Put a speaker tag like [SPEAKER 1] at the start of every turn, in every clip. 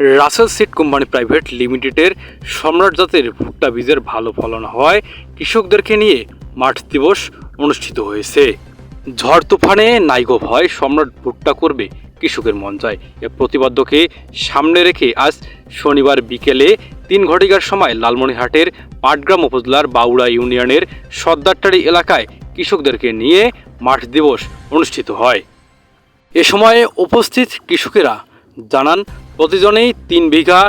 [SPEAKER 1] Rasel seed company private লিমিটেডের সম্রাট জাতের ভুট্টা বীজের ভালো ফলন হওয়ায় কৃষকদেরকে নিয়ে মাঠ দিবস অনুষ্ঠিত হয়েছে। ঝড় তুফানে নাইগো ভয় সম্রাট ভুট্টা করবে কৃষকের মন চায়। এ প্রতিবাদ্যকে সামনে রেখে আজ শনিবার বিকেলে তিন ঘটিকার সময় লালমনিরহাটের পাটগ্রাম উপজেলার বাউড়া ইউনিয়নের সর্দারটারি এলাকায় কৃষকদেরকে নিয়ে মাঠ দিবস অনুষ্ঠিত হয়। এ সময়ে উপস্থিত কৃষকেরা জানান প্রতিজনেই তিন বিঘা,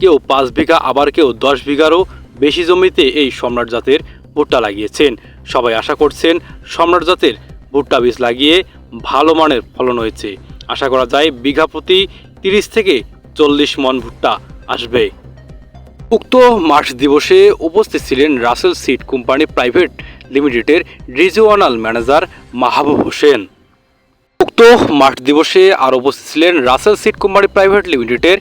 [SPEAKER 1] কেউ পাঁচ বিঘা, আবার কেউ দশ বিঘারও বেশি জমিতে এই সম্রাট জাতের ভুট্টা লাগিয়েছেন। সবাই আশা করছেন সম্রাট জাতের ভুট্টা বীজ লাগিয়ে ভালো মানের ফলন হয়েছে। আশা করা যায় বিঘা প্রতি তিরিশ থেকে চল্লিশ মন ভুট্টা আসবে। উক্ত মার্চ দিবসে উপস্থিত ছিলেন রাসেল সিড কোম্পানি প্রাইভেট লিমিটেডের রিজিওনাল ম্যানেজার মাহবুব হোসেন। উক্ত মাঠ দিবসে আর উপস্থিত ছিলেন রাসেল সিট কোম্পানি প্রাইভেট লিমিটেডের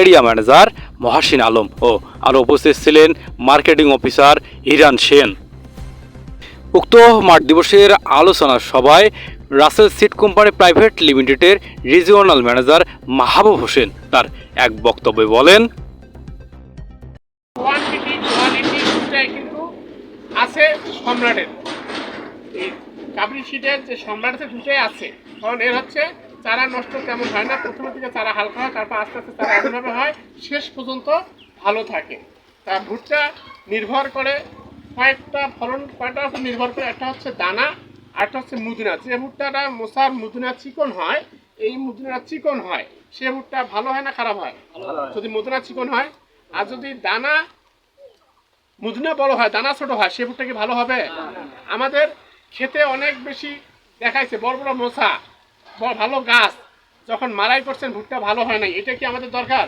[SPEAKER 1] এরিয়া ম্যানেজার মহাসিন আলম ও আরও উপস্থিত ছিলেন মার্কেটিং অফিসার হিরান সেন উক্ত মাঠ দিবসের আলোচনা সভায় রাসেল সিট কোম্পানি প্রাইভেট লিমিটেডের রিজিওনাল ম্যানেজার মাহবুব হোসেন তার এক বক্তব্যে বলেন
[SPEAKER 2] আছে সম্রাটের কাবরি শিটের যে সম্রাট আছে দুটাই আছে। কারণ এর হচ্ছে চারা নষ্ট তেমন হয় না। প্রথমের দিকে চারা হালকা হয় তারপর আস্তে আস্তে চারা এমনভাবে হয়। শেষ পর্যন্ত ভালো থাকে। তা ভুট্টা নির্ভর করে কয়েকটা ফলন কয়েকটা উপর নির্ভর করে? একটা হচ্ছে দানা আর একটা হচ্ছে মুদিনা। যে ভুট্টাটা মশার মুদিনা চিকন হয় এই মুদিনা চিকন হয়। সে ভুট্টা ভালো হয় না খারাপ হয়? যদি মুদিনা চিকন হয় আর যদি দানা মুদনা বড় হয় দানা ছোট হয় সে ভুট্টা কি ভালো হবে? আমাদের খেতে অনেক বেশি দেখাইছে, বড় বড় মশা ভালো গাছ। যখন মারাই করছেন, ভুট্টা ভালো হয় নাই, এটা কি আমাদের দরকার?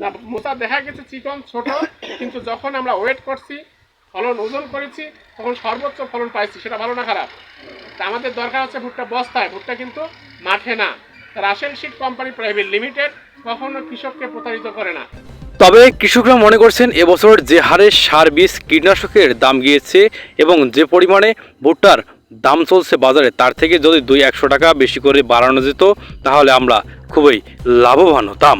[SPEAKER 2] না মোটা দেখা গেছে চিকন, ছোট, কিন্তু যখন আমরা ওয়েট করছি, ফলন ওজন করেছি, তখন সর্বোচ্চ ফলন পাইছি, সেটা ভালো না খারাপ? তা আমাদের দরকার হচ্ছে ভুট্টা বস্তায়, ভুট্টা কিন্তু মাঠে না। Russell Seed company private limited কখনো কৃষককে প্রতারিত করে না।
[SPEAKER 1] তবে কৃষকরা মনে করছেন, এবছর যে হারে সার বীজ কীটনাশকের দাম গিয়েছে এবং যে পরিমাণে ভুট্টার দাম চলছে বাজারে। তার থেকে যদি দুই একশো টাকা বেশি করে বাড়ানো যেত, তাহলে আমরা খুবই লাভবান হতাম।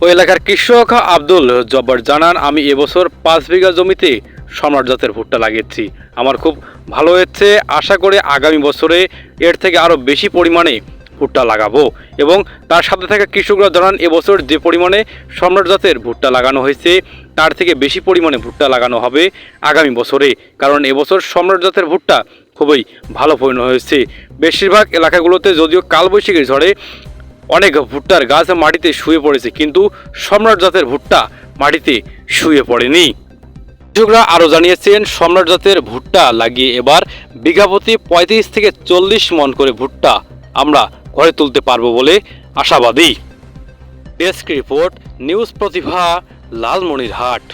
[SPEAKER 1] ওই এলাকার কৃষক আব্দুল জব্বার জানান, আমি এবছর পাঁচ বিঘা জমিতে সম্রাট জাতের ভুট্টা লাগিয়েছি। আমার খুব ভালো হয়েছে। আশা করে আগামী বছরে এর থেকে আরও বেশি পরিমাণে ভুট্টা লাগাবো। এবং তার সাথে থাকা কৃষকরা জানান, এবছর যে পরিমাণে সম্রাট জাতের ভুট্টা লাগানো হয়েছে তার থেকে বেশি পরিমাণে ভুট্টা লাগানো হবে আগামী বছরে। কারণ এবছর সম্রাট জাতের ভুট্টা খুবই ভালো পরিণত হয়েছে। বেশিরভাগ এলাকাগুলোতে যদিও কালবৈশাখীর ঝড়ে অনেক ভুট্টার গাছ মাটিতে শুয়ে পড়েছে, কিন্তু সম্রাট জাতের ভুট্টা মাটিতে শুয়ে পড়েনি। কৃষকরা আরও জানিয়েছেন, সম্রাট জাতের ভুট্টা লাগিয়ে এবার বিঘাপতি পঁয়ত্রিশ থেকে চল্লিশ মন করে ভুট্টা আমরা ঘরে তুলতে পারব বলে আশাবাদী। Desk report, news Pratibha Lalmonirhat